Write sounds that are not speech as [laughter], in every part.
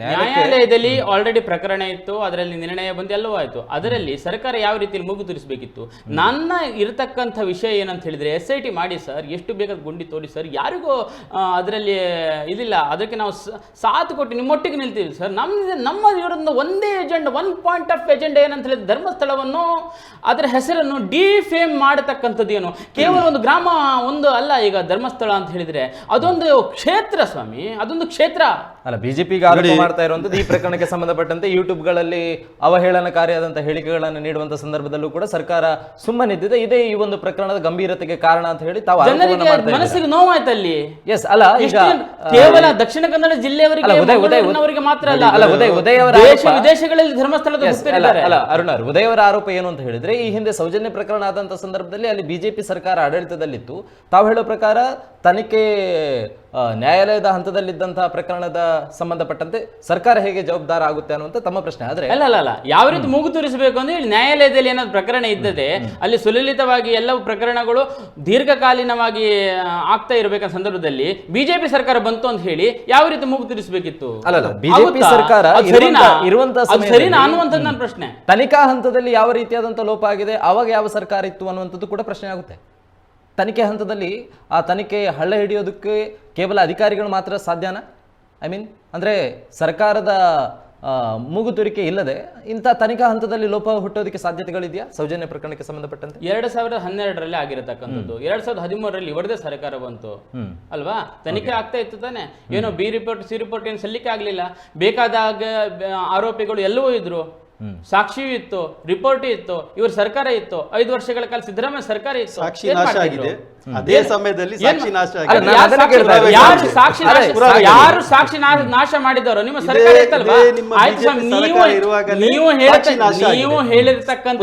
ನ್ಯಾಯಾಲಯದಲ್ಲಿ ಆಲ್ರೆಡಿ ಪ್ರಕರಣ ಇತ್ತು ಅದರಲ್ಲಿ ನಿರ್ಣಯ ಬಂದು ಎಲ್ಲವೂ ಆಯಿತು. ಅದರಲ್ಲಿ ಸರ್ಕಾರ ಯಾವ ರೀತಿಯಲ್ಲಿ ಮೂಗು ತೂರಿಸಬೇಕಿತ್ತು ನನ್ನ ಇರತಕ್ಕಂಥ ವಿಷಯ ಏನಂತ ಹೇಳಿದ್ರೆ ಎಸ್ ಐ ಟಿ ಮಾಡಿ ಸರ್ ಎಷ್ಟು ಬೇಕಾದ ಗುಂಡಿ ತೋಡಿ ಸರ್ ಯಾರಿಗೂ ಅದರಲ್ಲಿ ಇದಿಲ್ಲ. ಅದಕ್ಕೆ ನಾವು ಸಾತ್ ಸಾಥ್ ಕೊಟ್ಟು ನಿಮ್ಮೊಟ್ಟಿಗೆ ನಿಲ್ತೀವಿ ಸರ್. ನಮ್ಮ ನಮ್ಮ ಇವರೊಂದು ಒಂದೇ agenda one point of agenda ಏನಂತ ಹೇಳಿದ್ರೆ ಧರ್ಮಸ್ಥಳವನ್ನು ಅದರ ಹೆಸರನ್ನು ಡಿಫೇಮ್ ಮಾಡತಕ್ಕಂಥದ್ದು ಏನು? ಕೇವಲ ಒಂದು ಗ್ರಾಮ ಒಂದು ಅಲ್ಲ ಈಗ ಧರ್ಮಸ್ಥಳ ಅಂತ ಹೇಳಿದ್ರೆ ಅದೊಂದು ಕ್ಷೇತ್ರ ಸ್ವಾಮಿ ಅದೊಂದು ಕ್ಷೇತ್ರ. ಅಲ್ಲ ಬಿಜೆಪಿಗೆ ಆರೋಪ ಮಾಡ್ತಾ ಇರುವಂತದ್ದು ಈ ಪ್ರಕರಣಕ್ಕೆ ಸಂಬಂಧಪಟ್ಟಂತೆ ಯೂಟ್ಯೂಬ್ಗಳಲ್ಲಿ ಅವಹೇಳನಕಾರಿಯಾದಂತಹ ಹೇಳಿಕೆಗಳನ್ನು ನೀಡುವಂತ ಸಂದರ್ಭದಲ್ಲೂ ಕೂಡ ಸರ್ಕಾರ ಸುಮ್ಮನಿದ್ದಿದೆ. ಇದೇ ಈ ಒಂದು ಪ್ರಕರಣದ ಗಂಭೀರತೆಗೆ ಕಾರಣ ಅಂತ ಹೇಳಿ ತಾವು. ಮನಸ್ಸಿಗೆ ನೋವಾಯ್ತು ಅಲ್ಲಿ. ಎಸ್ ಅಲ್ಲ ಈಗ ಕೇವಲ ದಕ್ಷಿಣ ಕನ್ನಡ ಜಿಲ್ಲೆಯವರಿಗೆ ಮಾತ್ರ ಅಲ್ಲ. ಅಲ್ಲ, ಉದಯ ಉದಯ್ ಅವರ ದೇಶ ವಿದೇಶಗಳಲ್ಲಿ ಧರ್ಮಸ್ಥಳದ ಅಲ್ಲ ಅರುಣ್ ಅವ್ರು, ಉದಯ್ ಅವರ ಆರೋಪ ಏನು ಅಂತ ಹೇಳಿದ್ರೆ ಈ ಹಿಂದೆ ಸೌಜನ್ಯ ಪ್ರಕರಣ ಆದಂತಹ ಸಂದರ್ಭದಲ್ಲಿ ಅಲ್ಲಿ ಬಿಜೆಪಿ ಸರ್ಕಾರ ಆಡಳಿತದಲ್ಲಿತ್ತು. ತಾವು ಹೇಳೋ ಪ್ರಕಾರ ತನಿಖೆ ನ್ಯಾಯಾಲಯದ ಹಂತದಲ್ಲಿದ್ದಂತಹ ಪ್ರಕರಣದ ಸಂಬಂಧಪಟ್ಟಂತೆ ಸರ್ಕಾರ ಹೇಗೆ ಜವಾಬ್ದಾರ ಆಗುತ್ತೆ ಅನ್ನುವಂತ ತಮ್ಮ ಪ್ರಶ್ನೆ. ಆದ್ರೆ ಅಲ್ಲ ಅಲ್ಲ ಅಲ್ಲ. ಯಾವ ರೀತಿ ಮೂಗು ತೂರಿಸಬೇಕು ಅಂದ್ರೆ ಇಲ್ಲಿ ನ್ಯಾಯಾಲಯದಲ್ಲಿ ಏನಾದ್ರು ಪ್ರಕರಣ ಇದ್ದದೆ ಅಲ್ಲಿ ಸುಲಲಿತವಾಗಿ ಎಲ್ಲವೂ ಪ್ರಕರಣಗಳು ದೀರ್ಘಕಾಲೀನವಾಗಿ ಆಗ್ತಾ ಇರಬೇಕ ಸಂದರ್ಭದಲ್ಲಿ ಬಿಜೆಪಿ ಸರ್ಕಾರ ಬಂತು ಅಂತ ಹೇಳಿ ಯಾವ ರೀತಿ ಮೂಗು ತೂರಿಸಬೇಕಿತ್ತು? ಅಲ್ಲ ಬಿಜೆಪಿ? ಸರ್ಕಾರ ಸರಿನಾ? ಅನ್ನುವಂಥದ್ದು ನನ್ನ ಪ್ರಶ್ನೆ. ತನಿಖಾ ಹಂತದಲ್ಲಿ ಯಾವ ರೀತಿಯಾದಂತಹ ಲೋಪ ಆಗಿದೆ? ಅವಾಗ ಯಾವ ಸರ್ಕಾರ ಇತ್ತು ಅನ್ನುವಂಥದ್ದು ಕೂಡ ಪ್ರಶ್ನೆ ಆಗುತ್ತೆ. ತನಿಖೆ ಹಂತದಲ್ಲಿ ಆ ತನಿಖೆ ಹಳ್ಳ ಹಿಡಿಯೋದಕ್ಕೆ ಕೇವಲ ಅಧಿಕಾರಿಗಳು ಮಾತ್ರ ಸಾಧ್ಯನಾ? ಐ ಮೀನ್ ಅಂದರೆ ಸರ್ಕಾರದ ಮೂಗುತುರಿಕೆ ಇಲ್ಲದೆ ಇಂಥ ತನಿಖಾ ಹಂತದಲ್ಲಿ ಲೋಪ ಹುಟ್ಟೋದಕ್ಕೆ ಸಾಧ್ಯತೆಗಳಿದೆಯಾ? ಸೌಜನ್ಯ ಪ್ರಕರಣಕ್ಕೆ ಸಂಬಂಧಪಟ್ಟಂತೆ? ಎರಡ್ ಸಾವಿರದ ಹನ್ನೆರಡರಲ್ಲಿ ಆಗಿರತಕ್ಕಂಥದ್ದು. ಎರಡ್ ಸಾವಿರದ ಹದಿಮೂರರಲ್ಲಿ ಇವರದೇ ಸರ್ಕಾರ ಬಂತು. ಅಲ್ವಾ? ತನಿಖೆ ಆಗ್ತಾ ಇತ್ತು ತಾನೆ. ಏನೋ ಬಿ ರಿಪೋರ್ಟ್ ಸಿ ರಿಪೋರ್ಟ್ ಏನು ಸಲ್ಲಿಕೆ ಆಗಲಿಲ್ಲ. ಬೇಕಾದಾಗ ಆರೋಪಿಗಳು ಎಲ್ಲವೂ ಇದ್ರು. ಸಾಕ್ಷಿಯೂ ಇತ್ತು ರಿಪೋರ್ಟ್ ಇತ್ತು ಇವ್ರ ಸರ್ಕಾರ ಇತ್ತು ಐದು ವರ್ಷಗಳ ಕಾಲ ಸಿದ್ದರಾಮಯ್ಯ ಸರ್ಕಾರ ಇತ್ತು ಸಾಕ್ಷಿ ನಾಶ ಆಗಿದೆ? ಅದೇ ಸಮಯದಲ್ಲಿ ಸಾಕ್ಷಿ ನಾಶ ಆಗಿದೆ. ಯಾರು ಸಾಕ್ಷಿ- ಯಾರು ಸಾಕ್ಷಿ ನಾಶ ಪುರಾವೆಗಳು. ಯಾರು ಸಾಕ್ಷಿ ನಾಶ ಮಾಡಿದವರು? ನಿಮ್ಮ ಸರ್ಕಾರ ಇತ್ತಲ್ವಾ? ನೀವು ನೀವು. ಹೇಳಿರ್ತಕ್ಕಂಥ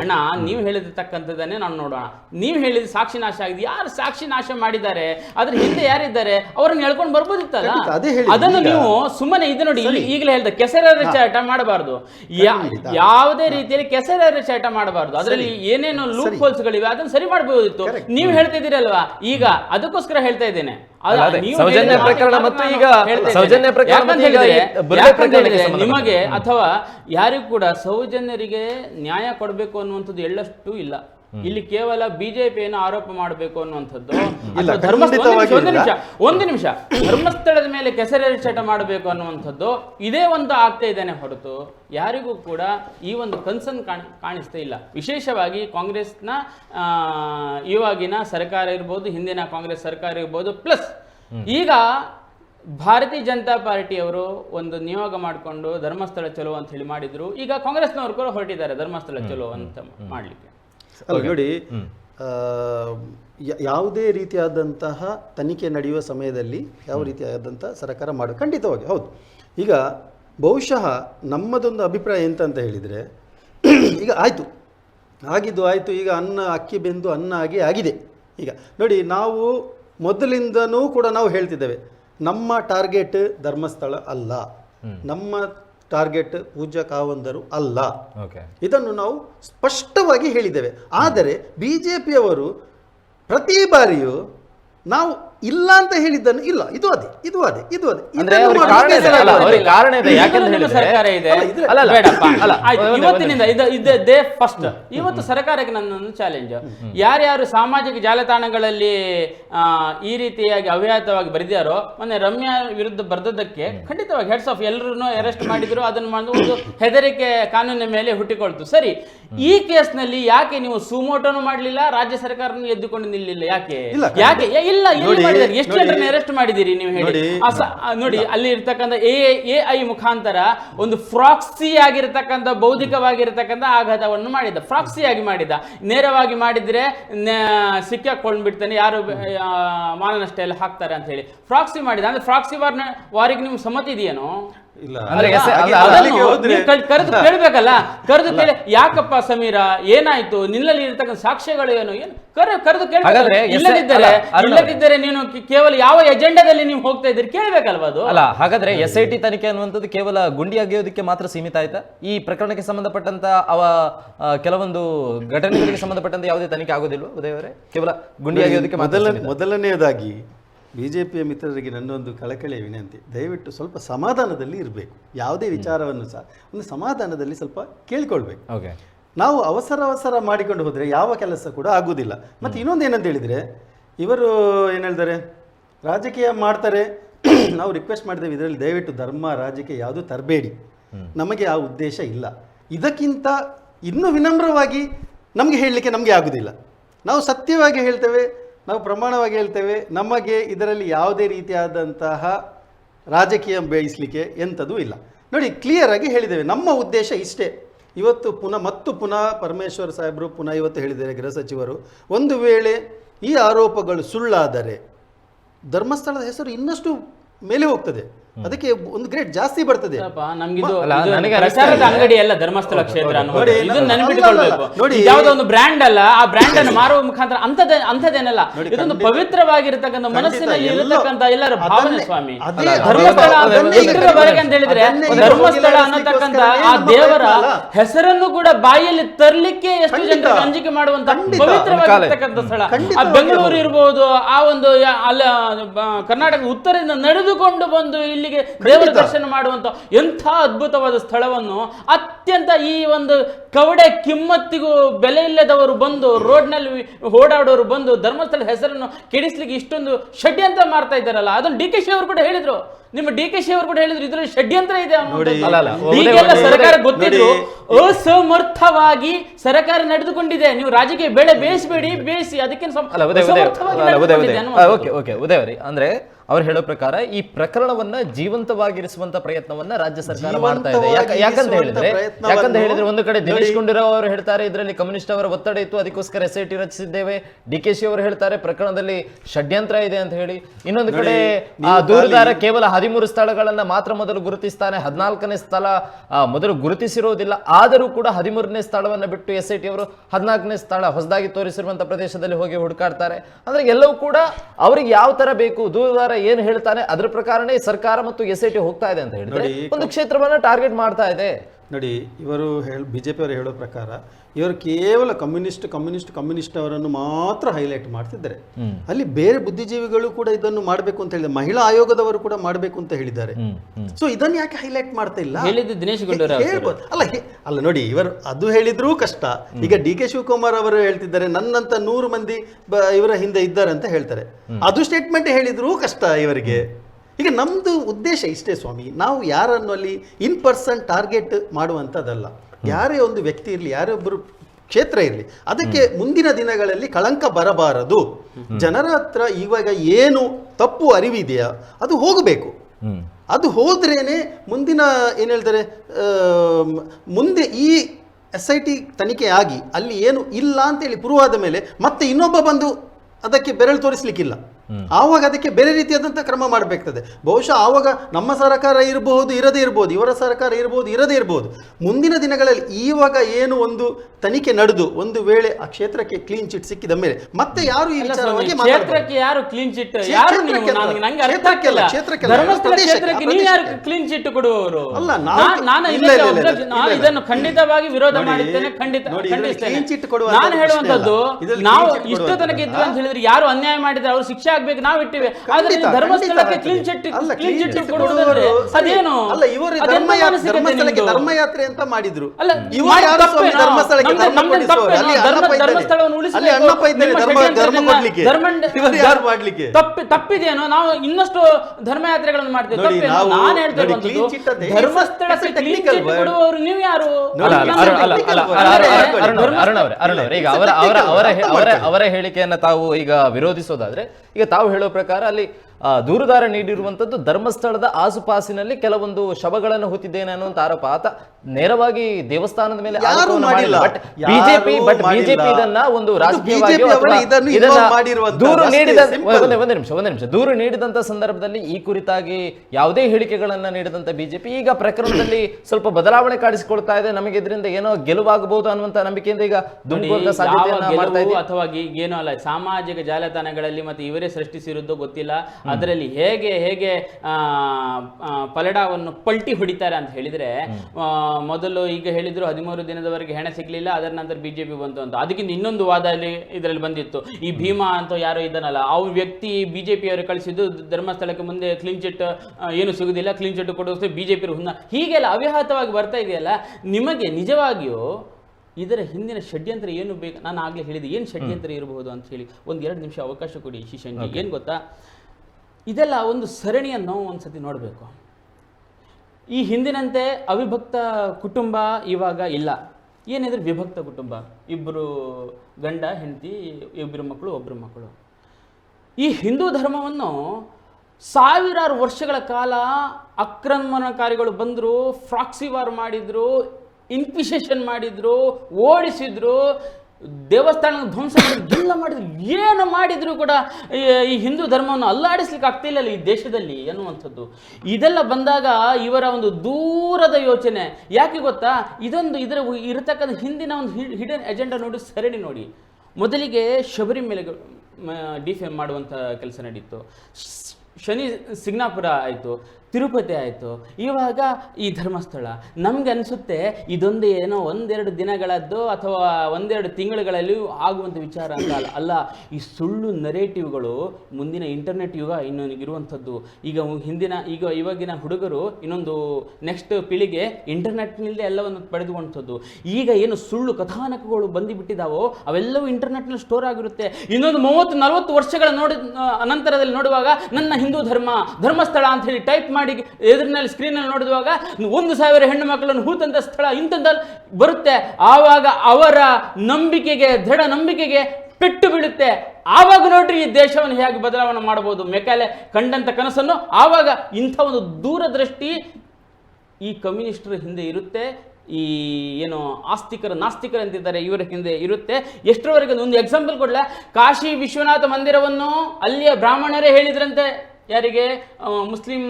ಅಣ್ಣ ನೀವು ಹೇಳಿರ್ತಕ್ಕಂಥದ್ದನ್ನೇ ನಾನು ನೋಡೋಣ. ನೀವು ಹೇಳಿದ ಸಾಕ್ಷಿ ನಾಶ ಆಗಿದೆ. ಯಾರು ಸಾಕ್ಷಿ ನಾಶ ಮಾಡಿದ್ದಾರೆ? ಅದ್ರ ಹಿಂದೆ ಯಾರಿದ್ದಾರೆ? ಅವ್ರನ್ನ ಹೇಳ್ಕೊಂಡು ಬರ್ಬೋದಿತ್ತಲ್ಲ? ಅದನ್ನು ನೀವು ಸುಮ್ಮನೆ ಇದು ನೋಡಿ ಈಗಲೇ ಹೇಳ್ದೆ ಕೆಸರ ಚಾಟ ಮಾಡಬಾರ್ದು. ಯಾವುದೇ ರೀತಿಯಲ್ಲಿ ಕೆಸರ ಚಾಟ ಮಾಡಬಾರ್ದು. ಅದರಲ್ಲಿ ಏನೇನು ಲೂಪ್ ಹೋಲ್ಸ್ ಗಳಿವೆ ಅದನ್ನು ಸರಿ ಮಾಡಬಹುದಿತ್ತು ನೀವು ಹೇಳ್ತಾ ಇದ್ದೀರಲ್ವಾ ಈಗ ಅದಕ್ಕೋಸ್ಕರ ಹೇಳ್ತಾ ಇದ್ದೇನೆ. ಸೌಜನ್ಯ ಪ್ರಕರಣ ಮತ್ತು ಈಗ ಸೌಜನ್ಯ ನಿಮಗೆ ಅಥವಾ ಯಾರಿಗೂ ಕೂಡ ಸೌಜನ್ಯರಿಗೆ ನ್ಯಾಯ ಕೊಡಬೇಕು ಅನ್ನುವಂಥದ್ದು ಎಳ್ಳಷ್ಟು ಇಲ್ಲ. ಇಲ್ಲಿ ಕೇವಲ ಬಿಜೆಪಿಯನ್ನು ಆರೋಪ ಮಾಡಬೇಕು ಅನ್ನುವಂಥದ್ದು. ಒಂದು ನಿಮಿಷ, ಒಂದು ನಿಮಿಷ ಧರ್ಮಸ್ಥಳದ ಮೇಲೆ ಕೆಸರೆರಚಾಟ ಮಾಡಬೇಕು ಅನ್ನುವಂಥದ್ದು ಇದೇ ಒಂದು ಆಗ್ತಾ ಇದ್ದಾನೆ ಹೊರತು. ಯಾರಿಗೂ ಕೂಡ ಈ ಒಂದು ಕನ್ಸರ್ನ್ ಕಾಣ್ ಕಾಣಿಸ್ತಾ ಇಲ್ಲ. ವಿಶೇಷವಾಗಿ ಕಾಂಗ್ರೆಸ್ನ ಇವಾಗಿನ ಸರ್ಕಾರ ಇರ್ಬೋದು ಹಿಂದಿನ ಕಾಂಗ್ರೆಸ್ ಸರ್ಕಾರ ಇರ್ಬೋದು ಪ್ಲಸ್ ಈಗ ಭಾರತೀಯ ಜನತಾ ಪಾರ್ಟಿಯವರು ಒಂದು ನಿಯೋಗ ಮಾಡಿಕೊಂಡು ಧರ್ಮಸ್ಥಳ ಚಲೋ ಅಂತ ಹೇಳಿ ಮಾಡಿದ್ರು. ಈಗ ಕಾಂಗ್ರೆಸ್ನವರು ಕೂಡ ಹೊರಟಿದ್ದಾರೆ ಧರ್ಮಸ್ಥಳ ಚಲೋ ಅಂತ ಮಾಡ್ಲಿಕ್ಕೆ. ಅಲ್ಲ ನೋಡಿ ಯಾವುದೇ ರೀತಿಯಾದಂತಹ ತನಿಖೆ ನಡೆಯುವ ಸಮಯದಲ್ಲಿ ಯಾವ ರೀತಿಯಾದಂಥ ಸರ್ಕಾರ ಮಾಡ ಖಂಡಿತವಾಗಿ ಹೌದು. ಈಗ ಬಹುಶಃ ನಮ್ಮದೊಂದು ಅಭಿಪ್ರಾಯ ಎಂತ ಅಂತ ಹೇಳಿದರೆ [clears throat] ಈಗ ಆಯಿತು. ಆಗಿದ್ದು ಆಯಿತು ಈಗ ಅನ್ನ ಅಕ್ಕಿ ಬೆಂದು ಅನ್ನ ಆಗಿ ಆಗಿದೆ. ಈಗ ನೋಡಿ ನಾವು ಮೊದಲಿಂದನೂ ಕೂಡ ನಾವು ಹೇಳ್ತಿದ್ದೇವೆ ನಮ್ಮ ಟಾರ್ಗೆಟ್ ಧರ್ಮಸ್ಥಳ ಅಲ್ಲ. ನಮ್ಮ ಟಾರ್ಗೆಟ್ ಪೂಜಾ ಕಾವಂದರು ಅಲ್ಲ. ಓಕೆ. ಇದನ್ನು ನಾವು ಸ್ಪಷ್ಟವಾಗಿ ಹೇಳಿದ್ದೇವೆ. ಆದರೆ ಬಿ ಜೆ ಪಿಯವರು ಪ್ರತಿ ಬಾರಿಯೂ ನಾವು ಇಲ್ಲ ಅಂತ ಹೇಳಿದ್ದನ್ನು ಇಲ್ಲ ಇದು ಅದೇ ಇದು ಅದೇ ಇದು ಅದೇ. ಅಂದ್ರೆ ಇದನ್ನು ಅವ್ರಿಗೆ ಕಾರಣ ಇದೆ, ಕೆಲಸ ಅಲ್ಲ, ಅವ್ರಿಗೆ ಕಾರಣ ಇದೆ. ಈಗಲೂ ಯಾಕಂತ ಹೇಳಿದ್ರೆ- ಸರ್ಕಾರ ಇದೆ. ಅಲ್ಲ, ಇದ್ರೆ- ಅಲ್ಲ, ಅಲ್ಲ. ಬೇಡಪ್ಪ ಅಲ್ಲ, ಆಯ್ತು, ಒಂದೇ- ಇವತ್ತಿನಿಂದ ಇದು ಇದು ದೇ ಫಸ್ಟ್ ಇವತ್ತು ಸರ್ಕಾರಕ್ಕೆ ನನ್ನೊಂದು ಚಾಲೆಂಜ್ ಯಾರ್ಯಾರು ಸಾಮಾಜಿಕ ಜಾಲತಾಣಗಳಲ್ಲಿ ಆ, ಈ ರೀತಿಯಾಗಿ ಅವ್ಯಾಹತವಾಗಿ ಬರೆದಿದಾರೋ ಮೊನ್ನೆ ರಮ್ಯಾ ವಿರುದ್ಧ ಬರೆದದ್ದಕ್ಕೆ ಖಂಡಿತವಾಗಿ ಹೆಡ್ಸ್ ಆಫ್ ಎಲ್ಲರೂ ಅರೆಸ್ಟ್ ಮಾಡಿದ್ರು ಅದನ್ನು ಮಾಡಿದ್ರು ಒಂದು ಹೆದರಿಕೆ ಕಾನೂನಿನ ಮೇಲೆ ಹುಟ್ಟಿಕೊಳ್ತು. ಸರಿ ಈ ಕೇಸ್ನಲ್ಲಿ ಯಾಕೆ ನೀವು ಸುಮೋಟೋನು ಮಾಡಲಿಲ್ಲ ರಾಜ್ಯ ಸರ್ಕಾರನು ಎದ್ದುಕೊಂಡು ನಿಲ್ಲಿಲ್ಲ ಯಾಕೆ? ಇಲ್ಲ, ಯಾಕೆ? ಏ, ಇಲ್ಲ ಇಲ್ಲಿ ನೋಡಿ, ಮಾಡಿದ್ದಾರೆ. ಎಷ್ಟು. ಜನರನ್ನ ಅರೆಸ್ಟ್ ಮಾಡಿದ್ದೀರಿ ನೀವು ಹೇಳಿ? ನೋಡಿ. ಅಲ್ಲಿ ಇರ್ತಕ್ಕಂಥ ಎ ಎ ಐ ಮುಖಾಂತರ ಒಂದು ಫ್ರಾಕ್ಸಿ ಆಗಿರತಕ್ಕಂಥ ಬೌದ್ಧಿಕವಾಗಿರತಕ್ಕಂಥ ಆಘಾತವನ್ನು ಮಾಡಿದ ಫ್ರಾಕ್ಸಿ ಆಗಿ ಮಾಡಿದ ನೇರವಾಗಿ ಮಾಡಿದ್ರೆ ಸಿಕ್ಕಾಕೊಂಡ್ಬಿಡ್ತಾನೆ ಯಾರು ಮಾನನಷ್ಟ ಎಲ್ಲ ಹಾಕ್ತಾರೆ ಅಂತ ಹೇಳಿ. ಫ್ರಾಕ್ಸಿ ಮಾಡಿದ. ಅಂದ್ರೆ ಫ್ರಾಕ್ಸಿ ವಾರ್ ವಾರಿಗೆ ನಿಮ್ಗೆ ಸಮ್ಮತಿ ಇದೆಯೇನೋ ಇಲ್ಲ. ಕರೆದು ಕೇಳ್ಬೇಕಲ್ಲ? ಕರೆದು ಕೇಳಿ ಯಾಕಪ್ಪ ಸಮೀರ ಏನಾಯ್ತು? ನಿನ್ನಲ್ಲಿ ಇರತಕ್ಕಂತ ಸಾಕ್ಷ್ಯಗಳು ಏನು? ಏನು? ಕರೆ ಕರೆದು ಕೇಳಿದ್ರೆ ಇಲ್ಲದಿದ್ದರೆ. ಇಲ್ಲದಿದ್ದರೆ ನೀನು ಕೇವಲ ಯಾವ ಎಜೆಂಡಾದಲ್ಲಿ ನೀವು ಹೋಗ್ತಾ ಇದ್ದೀರಿ ಕೇಳ್ಬೇಕಲ್ವಾ ಅದು? ಅಲ್ಲ ಹಾಗಾದ್ರೆ ಎಸ್ ಐ ಟಿ ತನಿಖೆ ಅನ್ನುವಂಥದ್ದು ಕೇವಲ ಗುಂಡಿ ಅಗೆಯೋದಕ್ಕೆ ಮಾತ್ರ ಸೀಮಿತ ಆಯ್ತಾ? ಈ ಪ್ರಕರಣಕ್ಕೆ ಸಂಬಂಧಪಟ್ಟಂತ ಅವ ಆ, ಕೆಲವೊಂದು ಘಟನೆಗಳಿಗೆ ಸಂಬಂಧಪಟ್ಟಂತ ಯಾವುದೇ ತನಿಖೆ ಆಗೋದಿಲ್ವ ಉದಯವರೇ ಕೇವಲ ಗುಂಡಿ ಅಗೆಯೋದಕ್ಕೆ ಮೊದಲನೇದಾಗಿ ಮೊದಲನೆಯದಾಗಿ ಬಿ ಜೆ ಪಿಯ ಮಿತ್ರರಿಗೆ ನನ್ನೊಂದು ಕಳಕಳಿಯ ವಿನಂತಿ ದಯವಿಟ್ಟು ಸ್ವಲ್ಪ ಸಮಾಧಾನದಲ್ಲಿ ಇರಬೇಕು. ಯಾವುದೇ ವಿಚಾರವನ್ನು ಸಹ ಒಂದು ಸಮಾಧಾನದಲ್ಲಿ ಸ್ವಲ್ಪ ಕೇಳಿಕೊಳ್ಬೇಕು. ಓಕೆ ನಾವು ಅವಸರ ಅವಸರ ಮಾಡಿಕೊಂಡು ಹೋದರೆ ಯಾವ ಕೆಲಸ ಕೂಡ ಆಗುವುದಿಲ್ಲ ಮತ್ತು ಇನ್ನೊಂದು ಏನಂತ ಹೇಳಿದರೆ ಇವರು ಏನು ಹೇಳ್ತಾರೆ ರಾಜಕೀಯ ಮಾಡ್ತಾರೆ. [clears throat] ನಾವು ರಿಕ್ವೆಸ್ಟ್ ಮಾಡಿದ್ದೇವೆ ಇದರಲ್ಲಿ ದಯವಿಟ್ಟು ಧರ್ಮ ರಾಜಕೀಯ ಯಾವುದು ತರಬೇಡಿ. ನಮಗೆ ಆ ಉದ್ದೇಶ ಇಲ್ಲ. ಇದಕ್ಕಿಂತ ಇನ್ನೂ ವಿನಮ್ರವಾಗಿ ನಮಗೆ ಹೇಳಲಿಕ್ಕೆ ನಮಗೆ ಆಗುವುದಿಲ್ಲ ನಾವು ಸತ್ಯವಾಗಿ ಹೇಳ್ತೇವೆ ನಾವು ಪ್ರಮಾಣವಾಗಿ ಹೇಳ್ತೇವೆ, ನಮಗೆ ಇದರಲ್ಲಿ ಯಾವುದೇ ರೀತಿಯಾದಂತಹ ರಾಜಕೀಯ ಬೇಯಿಸಲಿಕ್ಕೆ ಎಂಥದೂ ಇಲ್ಲ. ನೋಡಿ ಕ್ಲಿಯರ್ ಆಗಿ ಹೇಳಿದ್ದೇವೆ. ನಮ್ಮ ಉದ್ದೇಶ ಇಷ್ಟೇ. ಇವತ್ತು ಪುನಃ, ಮತ್ತು ಪುನಃ ಪರಮೇಶ್ವರ್ ಸಾಹೇಬರು ಪುನಃ ಇವತ್ತು ಹೇಳಿದ್ದಾರೆ ಗೃಹ ಸಚಿವರು. ಒಂದು ವೇಳೆ ಈ ಆರೋಪಗಳು ಸುಳ್ಳಾದರೆ, ಧರ್ಮಸ್ಥಳದ ಹೆಸರು ಇನ್ನಷ್ಟು ಮೇಲೆ ಹೋಗ್ತದೆ. ಅದಕ್ಕೆ ಒಂದು ಗ್ರೇಟ್ ಜಾಸ್ತಿ ಬರ್ತದೆ. ಅಂಗಡಿ ಅಲ್ಲ ಧರ್ಮಸ್ಥಳ ಕ್ಷೇತ್ರ ನೋಡಿ, ಯಾವುದೋ ಒಂದು ಬ್ರ್ಯಾಂಡ್ ಅಲ್ಲ ಆ ಬ್ರ್ಯಾಂಡ್ ಅನ್ನು ಮಾರುವ ಮುಖಾಂತರ ಅಂತದ ಅಂತದೇನಲ್ಲ ಇದೊಂದು ಪವಿತ್ರವಾಗಿರ್ತಕ್ಕಂಥ ಮನಸ್ಸಿನಲ್ಲಿ ಇರತಕ್ಕಂಥ ಎಲ್ಲರ ಭಾವನೆ ಸ್ವಾಮಿ. ಅದೇ- ಧರ್ಮಸ್ಥಳ ಇಲ್ಲಿವರೆಗೆ ಅಂತ ಹೇಳಿದ್ರೆ ಧರ್ಮಸ್ಥಳ ಹೋಗಿ ಅನ್ನತಕ್ಕಂಥ ಆ ದೇವರ ಹೆಸರನ್ನು ಕೂಡ ಬಾಯಲ್ಲಿ ತರ್ಲಿಕ್ಕೆ ಎಷ್ಟು ಜನ ಅಂಜಿಕೆ ಮಾಡುವಂತ. ಪವಿತ್ರವಾಗಿರ್ತಕ್ಕಂಥ ಸ್ಥಳ. ಆ ಬೆಂಗಳೂರು ಇರ್ಬೋದು ಆ ಒಂದು ಅಲ್ಲ ಕರ್ನಾಟಕ ಉತ್ತರದಿಂದ ನಡೆದುಕೊಂಡು ಬಂದು ಇಲ್ಲಿಗೆ ದೇವರ ದರ್ಶನ ಮಾಡುವಂತ ಎಂಥ ಅದ್ಭುತವಾದ ಸ್ಥಳವನ್ನು ಅತ್ಯಂತ ಈ ಒಂದು ಕವಡೆ ಕಿಮ್ಮತ್ತಿಗೂ ಬೆಲೆ ಇಲ್ಲದವರು ಬಂದು ರೋಡ್ನಲ್ಲಿ ಓಡಾಡೋರು ಬಂದು ಧರ್ಮಸ್ಥಳ ಹೆಸರನ್ನು ಕೆಡಿಸ್ಲಿಕ್ಕೆ ಇಷ್ಟೊಂದು ಷಡ್ಯಂತ್ರ ಮಾಡ್ತಾ ಇದ್ದಾರಲ್ಲ? ಅದನ್ನು ಡಿ ಕೆ ಶಿ ಅವರು ಕೂಡ ಹೇಳಿದ್ರು. ನಿಮ್ಮ ಡಿ ಕೆ ಶಿ ಅವರು ಕೂಡ ಹೇಳಿದ್ರು ಇದರಲ್ಲಿ ಷಡ್ಯಂತ್ರ ಇದೆ ಈಗೆಲ್ಲ. ಹೀಗೆಲ್ಲ ಸರ್ಕಾರ ಗೊತ್ತಿದ್ರು ಅಸಮರ್ಥವಾಗಿ ಸರ್ಕಾರ ನಡೆದುಕೊಂಡಿದೆ. ನೀವು ರಾಜಕೀಯ ಬೆಳೆ ಬೇಯಿಸಬೇಡಿ ಬೇಯಿಸಿ ಅದಕ್ಕೆ ಅಂದ್ರೆ ಅವ್ರು ಹೇಳೋ ಪ್ರಕಾರ ಈ ಪ್ರಕರಣವನ್ನ ಜೀವಂತವಾಗಿರಿಸುವಂತ ಪ್ರಯತ್ನವನ್ನ ರಾಜ್ಯ ಸರ್ಕಾರ ಮಾಡ್ತಾ ಇದೆ. ಯಾಕ- ಯಾಕಂತ ಹೇಳಿದ್ರೆ ಯಾಕಂತ ಹೇಳಿದ್ರೆ ಒಂದು ಕಡೆ ದಿನೇಶ್. ಗುಂಡೂರಾವ್ ಅವರು ಹೇಳ್ತಾರೆ ಇದರಲ್ಲಿ ಕಮ್ಯುನಿಸ್ಟ್ ಅವರ ಒತ್ತಡ ಇತ್ತು ಅದಕ್ಕೋಸ್ಕರ ಎಸ್ ಐ ಟಿ ರಚಿಸಿದ್ದೇವೆ. ಡಿ ಕೆ ಶಿ ಅವರು ಹೇಳ್ತಾರೆ ಪ್ರಕರಣದಲ್ಲಿ ಷಡ್ಯಂತ್ರ ಇದೆ ಅಂತ ಹೇಳಿ. ಇನ್ನೊಂದು ಕಡೆ ದೂರುದಾರ ಕೇವಲ ಹದಿಮೂರು ಸ್ಥಳಗಳನ್ನ ಮಾತ್ರ ಮೊದಲು ಗುರುತಿಸ್ತಾನೆ ಹದಿನಾಲ್ಕನೇ ಸ್ಥಳ ಮೊದಲು ಗುರುತಿಸಿರುವುದಿಲ್ಲ ಆದರೂ ಕೂಡ ಹದಿಮೂರನೇ ಸ್ಥಳವನ್ನ ಬಿಟ್ಟು ಎಸ್ ಐ ಟಿ ಅವರು ಹದಿನಾಲ್ಕನೇ ಸ್ಥಳ ಹೊಸದಾಗಿ ತೋರಿಸಿರುವಂತಹ ಪ್ರದೇಶದಲ್ಲಿ ಹೋಗಿ ಹುಡುಕಾಡ್ತಾರೆ. ಅಂದ್ರೆ ಎಲ್ಲವೂ ಕೂಡ ಅವ್ರಿಗೆ ಯಾವ ತರ ಬೇಕು? ದೂರುದಾರ ಏನು ಹೇಳ್ತಾನೆ ಅದ್ರ ಪ್ರಕಾರನೇ ಸರ್ಕಾರ ಮತ್ತು ಎಸ್ ಐ ಟಿ ಹೋಗ್ತಾ ಇದೆ ಅಂತ ಹೇಳಿದ್ರೆ ಒಂದು ಕ್ಷೇತ್ರವನ್ನ ಟಾರ್ಗೆಟ್ ಮಾಡ್ತಾ ಇದೆ. ನೋಡಿ ಇವರು ಹೇಳ ಬಿ ಜೆ ಪಿಯವರು ಹೇಳೋ ಪ್ರಕಾರ ಇವರು ಕೇವಲ ಕಮ್ಯುನಿಸ್ಟ್ ಕಮ್ಯುನಿಸ್ಟ್ ಕಮ್ಯುನಿಸ್ಟ್ ಅವರನ್ನು ಮಾತ್ರ ಹೈಲೈಟ್ ಮಾಡ್ತಿದ್ದಾರೆ. ಅಲ್ಲಿ ಬೇರೆ ಬುದ್ಧಿಜೀವಿಗಳು ಕೂಡ ಇದನ್ನು ಮಾಡಬೇಕು ಅಂತ ಹೇಳಿದ್ದಾರೆ. ಮಹಿಳಾ ಆಯೋಗದವರು ಕೂಡ ಮಾಡಬೇಕು ಅಂತ ಹೇಳಿದ್ದಾರೆ. ಸೊ ಇದನ್ನು ಯಾಕೆ ಹೈಲೈಟ್ ಮಾಡ್ತಾ ಇಲ್ಲ? ದಿನೇಶ್ ಹೇಳ್ಬೋದು. ಅಲ್ಲ ಅಲ್ಲ ನೋಡಿ ಇವರು ಅದು ಹೇಳಿದ್ರೂ ಕಷ್ಟ. ಈಗ ಡಿ ಕೆ ಶಿವಕುಮಾರ್ ಅವರು ಹೇಳ್ತಿದ್ದಾರೆ ನನ್ನಂತ ನೂರು ಮಂದಿ ಇವರ ಹಿಂದೆ ಇದ್ದಾರೆ ಅಂತ ಹೇಳ್ತಾರೆ ಅದು ಸ್ಟೇಟ್ಮೆಂಟ್ ಹೇಳಿದ್ರೂ ಕಷ್ಟ ಇವರಿಗೆ. ಈಗ ನಮ್ಮದು ಉದ್ದೇಶ ಇಷ್ಟೇ ಸ್ವಾಮಿ. ನಾವು ಯಾರನ್ನು ಅಲ್ಲಿ ಇನ್ ಪರ್ಸನ್ ಟಾರ್ಗೆಟ್ ಮಾಡುವಂಥದ್ದಲ್ಲ. ಯಾರೇ ಒಂದು ವ್ಯಕ್ತಿ ಇರಲಿ ಯಾರೇ ಒಬ್ಬರು ಕ್ಷೇತ್ರ ಇರಲಿ ಅದಕ್ಕೆ ಮುಂದಿನ ದಿನಗಳಲ್ಲಿ ಕಳಂಕ ಬರಬಾರದು. ಜನರ ಹತ್ರ ಇವಾಗ ಏನು ತಪ್ಪು ಅರಿವಿದೆಯಾ ಅದು ಹೋಗಬೇಕು. ಅದು ಹೋದ್ರೇನೆ ಮುಂದಿನ ಏನು ಹೇಳ್ತಾರೆ ಮುಂದೆ ಈ ಎಸ್ ಐ ಟಿ ತನಿಖೆ ಆಗಿ ಅಲ್ಲಿ ಏನು ಇಲ್ಲ ಅಂತೇಳಿ ಪ್ರೂವ್ ಆದ ಮೇಲೆ ಮತ್ತೆ ಇನ್ನೊಬ್ಬ ಬಂದು ಅದಕ್ಕೆ ಬೆರಳು ತೋರಿಸ್ಲಿಕ್ಕಿಲ್ಲ. ಆವಾಗ ಅದಕ್ಕೆ ಬೇರೆ ರೀತಿಯಾದಂಥ ಕ್ರಮ ಮಾಡಬೇಕಾಗ್ತದೆ. ಬಹುಶಃ ಆವಾಗ ನಮ್ಮ ಸರ್ಕಾರ ಇರಬಹುದು ಇರದೇ ಇರಬಹುದು ಇವರ ಸರ್ಕಾರ ಇರಬಹುದು ಇರದೇ ಇರಬಹುದು. ಮುಂದಿನ ದಿನಗಳಲ್ಲಿ ಈವಾಗ ಏನು ಒಂದು ತನಿಖೆ ನಡೆದು ಒಂದು ವೇಳೆ ಆ ಕ್ಷೇತ್ರಕ್ಕೆ ಕ್ಲೀನ್ ಚಿಟ್ ಸಿಕ್ಕಿದ ಮೇಲೆ ಮತ್ತೆ ಯಾರು ಈ ವಿಚಾರವಾಗಿ ಕ್ಷೇತ್ರಕ್ಕೆ ಯಾರು ಕ್ಲೀನ್ ಚಿಟ್ ಯಾರು ನೀವು ಕ್ಷೇತ್ರಕ್ಕೆ ನಾನು ಅಲ್ಲ. ನಂಗೆ ಅರ್ಥ ಆಗ್ತಿಲ್ಲ. ಕ್ಷೇತ್ರಕ್ಕೆ ನೀವು ಯಾರು ಕ್ಲೀನ್ ಚಿಟ್ ಕೊಡುವವರು? ಅಲ್ಲ, ನಾನ್- ನಾನು ಇದನ್ನು ಖಂಡಿತವಾಗಿ ವಿರೋಧ ಮಾಡಿದ್ದೇನೆ ಖಂಡಿತ ಖಂಡಿಸ್ತೇನೆ. ನಾನು ಹೇಳುವಂತದ್ದು ನಾವು ಇಷ್ಟು ತನಕ. ಇದ್ವಿ ಅಂತ ಹೇಳಿದ್ರೆ ಯಾರು ಅನ್ಯಾಯ ಮಾಡಿದ್ರೆ ಅವ್ರು ಶಿಕ್ಷೆ ಆಗ್ಬೇಕು ನಾವು ಇಟ್ಟಿವೆ. ಆದ್ರೆ ಧರ್ಮಸ್ಥಳಕ್ಕೆ clean chit clean clean chit ಕೊಡುವುದಂದ್ರೆ ಅದೇನು? ಅಲ್ಲ ಇವರು ಧರ್ಮಸ್ಥಳಕ್ಕೆ ಧರ್ಮಯಾತ್ರೆ ಅಂತ ಮಾಡಿದ್ರು. ಅಲ್ಲ, ಇವರು ಯಾರು ಸ್ವಾಮಿ ಧರ್ಮಸ್ಥಳಕ್ಕೆ ಧರ್ಮ ನಮ್ದು ಕೊಡಿಸುವವರು? ತಪ್ಪೇನೋ? ಅಲ್ಲಿ ಧರ್ಮ- ಧರ್ಮಸ್ಥಳವನ್ನು ಉಳಿಸಬೇಕು. ಅಲ್ಲಿ ಅಣ್ಣಪ್ಪ ಇದ್ದಾನೆ ಧರ್ಮ ಧರ್ಮ ಕೊಡ್ಲಿಕ್ಕೆ. ಇವರು ಯಾರು ಮಾಡ್ಲಿಕ್ಕೆ? ತಪ್ಪಿ ತಪ್ಪಿದೇನೋ ನಾವು ಇನ್ನಷ್ಟು ಧರ್ಮಯಾತ್ರೆಗಳನ್ನು ಮಾಡ್ತೇವೆ. ತಪ್ಪಿ ನಾನು ಹೇಳ್ತಾ ನೋಡಿ, ಇರುವಂತದ್ದು clean chit ಅಂತ ಹೇಳಿ, ಧರ್ಮಸ್ಥಳಕ್ಕೆ it's a clean technical chit word. ಕೊಡುವವರು ನೀವು ಯಾರು? ಅಲ್ಲ ಅಲ್ಲ ಅರುಣ್ ಅವರೇ, ಅರುಣ್ ಅವರೇ. ಈಗ ಅವರ ಅವರ ಅವರ ಅವರ ಅವರ ಹೇಳಿಕೆಯನ್ನ ತಾವು ಈಗ ವಿರೋಧಿಸೋದಾದ್ರೆ ಈಗ ತಾವು ಹೇಳೋ ಪ್ರಕಾರ ಅಲ್ಲಿ ದೂರುದಾರ ನೀಡಿರುವಂಥದ್ದು ಧರ್ಮಸ್ಥಳದ ಆಸುಪಾಸಿನಲ್ಲಿ ಕೆಲವೊಂದು ಶವಗಳನ್ನು ಹೊತ್ತಿದ್ದೇನೆ ಅನ್ನುವಂಥ ಆರೋಪ. ಆತ ನೇರವಾಗಿ ದೇವಸ್ಥಾನದ ಮೇಲೆ ಯಾರೂ ಮಾಡಿಲ್ಲ. But BJP but. ಬಿಜೆಪಿ ಇದನ್ನ ಒಂದು ರಾಜಕೀಯವಾಗಿ ದೂರು ನೀಡಿದ. ಒಂದೇ ನಿಮಿಷ ಒಂದೇ ನಿಮಿಷ. ದೂರು ನೀಡಿದಂತ ಸಂದರ್ಭದಲ್ಲಿ ಈ ಕುರಿತಾಗಿ ಯಾವುದೇ ಹೇಳಿಕೆಗಳನ್ನ ನೀಡಿದಂತ ಬಿಜೆಪಿ ಈಗ ಪ್ರಕರಣದಲ್ಲಿ ಸ್ವಲ್ಪ ಬದಲಾವಣೆ ಕಾಣಿಸಿಕೊಳ್ತಾ ಇದೆ. ನಮಗೆ ಇದರಿಂದ ಏನೋ ಗೆಲುವಾಗಬಹುದು ಅನ್ನುವಂತ ನಂಬಿಕೆಯಿಂದ ಈಗ ದುಂಬುವಂತ ನೋಡಿ, ಸಾಧ್ಯತೆಯನ್ನ ಮಾಡ್ತಾ ಗೆಲುವು ಇದೆ ಅಥವಾ ಏನೋ ಅಲ್ಲ. ಸಾಮಾಜಿಕ ಜಾಲತಾಣಗಳಲ್ಲಿ ಮತ್ತೆ ಇವರೇ ಸೃಷ್ಟಿಸಿರುವುದು ಗೊತ್ತಿಲ್ಲ. ಅದರಲ್ಲಿ ಹೇಗೆ ಹೇಗೆ ಪಲಡಾವನ್ನು ಪಲ್ಟಿ ಹೊಡಿತಾರೆ ಅಂತ ಹೇಳಿದ್ರೆ ಆ, ಮೊದಲು ಈಗ ಹೇಳಿದ್ರು ಹದಿಮೂರು ದಿನದವರೆಗೆ ಹೆಣ ಸಿಗ್ಲಿಲ್ಲ ಅದರ ನಂತರ ಬಿಜೆಪಿ ಬಂತು ಅಂತ. ಅದಕ್ಕಿಂತ ಇನ್ನೊಂದು ವಾದ ಅಲ್ಲಿ ಇದರಲ್ಲಿ ಬಂದಿತ್ತು. ಈ ಭೀಮಾ ಅಂತ ಯಾರೋ ಇದ್ದಾನಲ್ಲ ಆ ವ್ಯಕ್ತಿ ಬಿಜೆಪಿಯವರು ಕಳಿಸಿದ್ದು ಧರ್ಮಸ್ಥಳಕ್ಕೆ ಮುಂದೆ ಕ್ಲೀನ್ ಚಿಟ್ ಏನು ಸಿಗುದಿಲ್ಲ ಕ್ಲೀನ್ ಚಿಟ್ ಕೊಡೋದು ಬಿಜೆಪಿ ಹುನ್ನ. ಹೀಗೆಲ್ಲ ಅವ್ಯಾಹತವಾಗಿ ಬರ್ತಾ ಇದೆಯಲ್ಲ ನಿಮಗೆ ನಿಜವಾಗಿಯೂ ಇದರ ಹಿಂದಿನ ಷಡ್ಯಂತ್ರ ಏನು ಬೇಕು? ನಾನು ಆಗಲೇ ಹೇಳಿದೆ ಏನು ಷಡ್ಯಂತ್ರ ಇರಬಹುದು ಅಂತ ಹೇಳಿ. ಒಂದು ಎರಡು ನಿಮಿಷ ಅವಕಾಶ ಕೊಡಿ ಶಿಶನ್ಗೆ ಏನು ಗೊತ್ತಾ? ಇದೆಲ್ಲ ಒಂದು ಸರಣಿಯನ್ನು ಒಂದು ಒಂದ್ಸತಿ ನೋಡಬೇಕು. ಈ ಹಿಂದಿನಂತೆ ಅವಿಭಕ್ತ ಕುಟುಂಬ ಇವಾಗ ಇಲ್ಲ. ಏನಿದ್ರೆ ವಿಭಕ್ತ ಕುಟುಂಬ? ಇಬ್ಬರು ಗಂಡ, ಹೆಂಡತಿ ಇಬ್ಬರು ಮಕ್ಕಳು ಒಬ್ಬರು ಮಕ್ಕಳು. ಈ ಹಿಂದೂ ಧರ್ಮವನ್ನು ಸಾವಿರಾರು ವರ್ಷಗಳ ಕಾಲ ಆಕ್ರಮಣಕಾರಿಗಳು ಬಂದರು ಫ್ರಾಕ್ಸಿ ವಾರ್ ಮಾಡಿದ್ರು, ಇನ್ಕ್ವಿಸೇಷನ್ ಮಾಡಿದರು, ಓಡಿಸಿದ್ರು ದೇವಸ್ಥಾನ ಧ್ವಂಸ ಎಲ್ಲ ಮಾಡಿದ್ರು. ಏನು ಮಾಡಿದ್ರು ಕೂಡ ಈ ಹಿಂದೂ ಧರ್ಮವನ್ನು ಅಲ್ಲಾಡಿಸ್ಲಿಕ್ಕೆ ಆಗ್ತಿಲ್ಲ ಈ ದೇಶದಲ್ಲಿ ಅನ್ನುವಂಥದ್ದು ಇದೆಲ್ಲ ಬಂದಾಗ ಇವರ ಒಂದು ದೂರದ ಯೋಚನೆ. ಯಾಕೆ ಗೊತ್ತಾ? ಇದೊಂದು ಇದರ ಇರತಕ್ಕಂಥ ಹಿಂದಿನ ಒಂದು ಹಿಡನ್ ಎಜೆಂಡಾ ನೋಡಿ, ಸರಣಿ ನೋಡಿ. ಮೊದಲಿಗೆ ಶಬರಿಮಲೆ ಡಿಫೆ ಮಾಡುವಂಥ ಕೆಲಸ ನಡೀತು. ಶನಿ ಸಿಗ್ನಾಪುರ ಆಯಿತು. ತಿರುಪತಿ ಆಯಿತು. ಇವಾಗ ಈ ಧರ್ಮಸ್ಥಳ. ನಮ್ಗೆ ಅನಿಸುತ್ತೆ ಇದೊಂದು ಏನೋ ಒಂದೆರಡು ದಿನಗಳದ್ದು ಅಥವಾ ಒಂದೆರಡು ತಿಂಗಳುಗಳಲ್ಲಿ ಆಗುವಂಥ ವಿಚಾರ ಅಂತ ಅಲ್ಲ. ಈ ಸುಳ್ಳು ನರೇಟಿವ್ಗಳು ಮುಂದಿನ ಇಂಟರ್ನೆಟ್ ಯುಗ ಇನ್ನು ಇರುವಂಥದ್ದು ಈಗ ಹಿಂದಿನ, ಈಗ ಇವಾಗಿನ ಹುಡುಗರು ಇನ್ನೊಂದು ನೆಕ್ಸ್ಟ್ ಪೀಳಿಗೆ ಇಂಟರ್ನೆಟ್ನಲ್ಲೇ ಎಲ್ಲವನ್ನು ಪಡೆದುಕೊಂಥದ್ದು ಈಗ ಏನು ಸುಳ್ಳು ಕಥಾನಕಗಳು ಬಂದುಬಿಟ್ಟಿದ್ದಾವೋ ಅವೆಲ್ಲವೂ ಇಂಟರ್ನೆಟ್ನಲ್ಲಿ ಸ್ಟೋರ್ ಆಗಿರುತ್ತೆ. ಇನ್ನೊಂದು ಮೂವತ್ತು ನಲವತ್ತು ವರ್ಷಗಳ ನೋಡಿ ಅನಂತರದಲ್ಲಿ ನೋಡುವಾಗ ನನ್ನ ಹಿಂದೂ ಧರ್ಮ, ಧರ್ಮಸ್ಥಳ ಅಂತ ಹೇಳಿ ಟೈಪ್ ಮಾಡಿ ಎದುರಿನಲ್ಲಿ ಸ್ಕ್ರೀನಲ್ಲಿ ನೋಡಿದಾಗ ಒಂದು ಸಾವಿರ ಹೆಣ್ಣು ಮಕ್ಕಳನ್ನು ಹೂತಂತ ಸ್ಥಳ ಇಂಥದ್ದಲ್ಲಿ ಬರುತ್ತೆ. ಆವಾಗ ಅವರ ನಂಬಿಕೆಗೆ, ದೃಢ ನಂಬಿಕೆಗೆ ಪೆಟ್ಟು ಬೀಳುತ್ತೆ. ಆವಾಗ ನೋಡ್ರಿ ಈ ದೇಶವನ್ನು ಹೇಗೆ ಬದಲಾವಣೆ ಮಾಡಬಹುದು ಮೆಕಾಲೆ ಕಂಡಂಥ ಕನಸನ್ನು ಆವಾಗ ಇಂಥ ಒಂದು ದೂರದೃಷ್ಟಿ ಈ ಕಮ್ಯುನಿಸ್ಟರ ಹಿಂದೆ ಇರುತ್ತೆ. ಈ ಏನು ಆಸ್ತಿಕರು, ನಾಸ್ತಿಕರು ಅಂತಿದ್ದಾರೆ, ಇವರ ಹಿಂದೆ ಇರುತ್ತೆ. ಎಷ್ಟರವರೆಗೆ ಒಂದು ಎಕ್ಸಾಂಪಲ್ ಕೊಡಲ? ಕಾಶಿ ವಿಶ್ವನಾಥ ಮಂದಿರವನ್ನು ಅಲ್ಲಿಯ ಬ್ರಾಹ್ಮಣರೇ ಹೇಳಿದ್ರಂತೆ. ಯಾರಿಗೆ? ಮುಸ್ಲಿಂ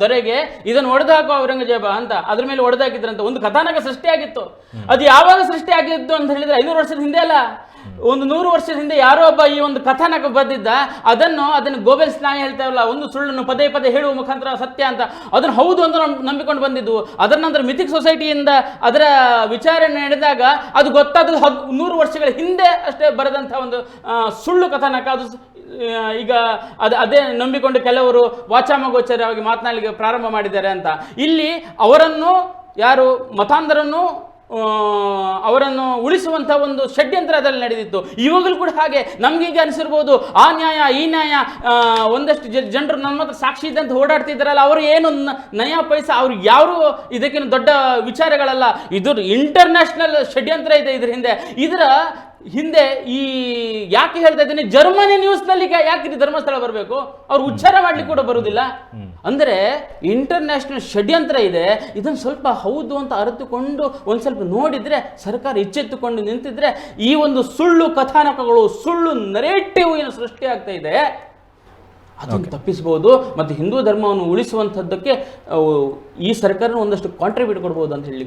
ದೊರೆಗೆ. ಇದನ್ನು ಒಡೆದಾಕೋ ಔರಂಗಜೇಬ ಅಂತ ಅದ್ರ ಮೇಲೆ ಒಡೆದಾಕಿದ್ರಂತ ಒಂದು ಕಥಾನಕ ಸೃಷ್ಟಿಯಾಗಿತ್ತು ಅದು ಯಾವಾಗ ಸೃಷ್ಟಿ ಸೃಷ್ಟಿಯಾಗಿತ್ತು ಅಂತ ಹೇಳಿದ್ರೆ ಐನೂರು ವರ್ಷದ ಹಿಂದೆ ಅಲ್ಲ? ಒಂದು ನೂರು ವರ್ಷದ ಹಿಂದೆ ಯಾರೋ ಒಬ್ಬ ಈ ಒಂದು ಕಥಾನಕ ಬಂದಿದ್ದ ಅದನ್ನು ಅದನ್ನು ಗೋಬೆಲ್ ಸ್ನಾಯಿ ಹೇಳ್ತಾವಲ್ಲ ಒಂದು ಸುಳ್ಳನ್ನು ಪದೇ ಪದೇ ಹೇಳುವ ಮುಖಾಂತರ ಸತ್ಯ ಅಂತ ಅದನ್ನು ಹೌದು ಅಂತ ನಂಬ್- ನಂಬಿಕೊಂಡು ಬಂದಿದ್ದು ಅದರ ನಂತರ ಮಿಥಿಕ್ ಸೊಸೈಟಿಯಿಂದ ಅದರ ವಿಚಾರಣೆ ನಡೆದಾಗ ಅದು ಗೊತ್ತಾದ ಹದ್ ನೂರು ವರ್ಷಗಳ ಹಿಂದೆ ಅಷ್ಟೇ ಬರೆದಂಥ ಒಂದು ಸುಳ್ಳು ಕಥಾನಕ. ಅದು ಈಗ ಅದು, ಅದೇ ನಂಬಿಕೊಂಡು ಕೆಲವರು ವಾಚಾಮಗೋಚರವಾಗಿ ಮಾತನಾಡಲಿಕ್ಕೆ ಪ್ರಾರಂಭ ಮಾಡಿದ್ದಾರೆ ಅಂತ. ಇಲ್ಲಿ ಅವರನ್ನು ಯಾರು, ಮತಾಂಧರನ್ನು ಅವರನ್ನು ಉಳಿಸುವಂಥ ಒಂದು ಷಡ್ಯಂತ್ರ ಅದರಲ್ಲಿ ನಡೆದಿತ್ತು. ಇವಾಗಲೂ ಕೂಡ ಹಾಗೆ. ನಮ್ಗೀಗ ಅನಿಸಿರ್ಬೋದು. ಆ ನ್ಯಾಯ, ಈ ನ್ಯಾಯ ಒಂದಷ್ಟು ಒಂದಷ್ಟು ಜನರು ನಮ್ಮ ಹತ್ರ ಸಾಕ್ಷಿ ಇದ್ದಂತ ಓಡಾಡ್ತಿದ್ದಾರಲ್ಲ, ಅವರು ಏನು ನಯ ಪೈಸ, ಅವ್ರು ಯಾರು ಇದಕ್ಕಿಂತ ದೊಡ್ಡ ವಿಚಾರಗಳಲ್ಲ. ಇದು ಇಂಟರ್ನ್ಯಾಷನಲ್ ಷಡ್ಯಂತ್ರ ಇದೆ ಇದ್ರ ಹಿಂದೆ. ಇದರ ಹಿಂದೆ ಈ ಯಾಕೆ ಹೇಳ್ತಾ ಇದ್ದೀನಿ? ಜರ್ಮನಿ ನ್ಯೂಸ್ನಲ್ಲಿ ಯಾಕೆ ಇದು ಧರ್ಮಸ್ಥಳ ಬರಬೇಕು? ಅವ್ರು ಉಚ್ಚಾರ ಮಾಡ್ಲಿಕ್ಕೆ ಕೂಡ ಬರುವುದಿಲ್ಲ ಅಂದರೆ ಇಂಟರ್ನ್ಯಾಷನಲ್ ಷಡ್ಯಂತ್ರ ಇದೆ. ಇದನ್ನು ಸ್ವಲ್ಪ ಹೌದು ಅಂತ ಅರಿತುಕೊಂಡು ಒಂದ್ ಸ್ವಲ್ಪ ನೋಡಿದ್ರೆ ಸರ್ಕಾರ ಎಚ್ಚೆತ್ತುಕೊಂಡು ನಿಂತಿದ್ರೆ ಈ ಒಂದು ಸುಳ್ಳು ಕಥಾನಕಗಳು ಸುಳ್ಳು ನರೇಟಿವ್ ಏನು ಸೃಷ್ಟಿ ಆಗ್ತಾ ಇದೆ ಅದನ್ನು ತಪ್ಪಿಸಬಹುದು ಮತ್ತು ಹಿಂದೂ ಧರ್ಮವನ್ನು ಉಳಿಸುವಂಥದ್ದಕ್ಕೆ ಈ ಸರ್ಕಾರ ಒಂದಷ್ಟು ಕಾಂಟ್ರಿಬ್ಯೂಟ್ ಕೊಡ್ಬೋದು ಅಂತ ಹೇಳಿ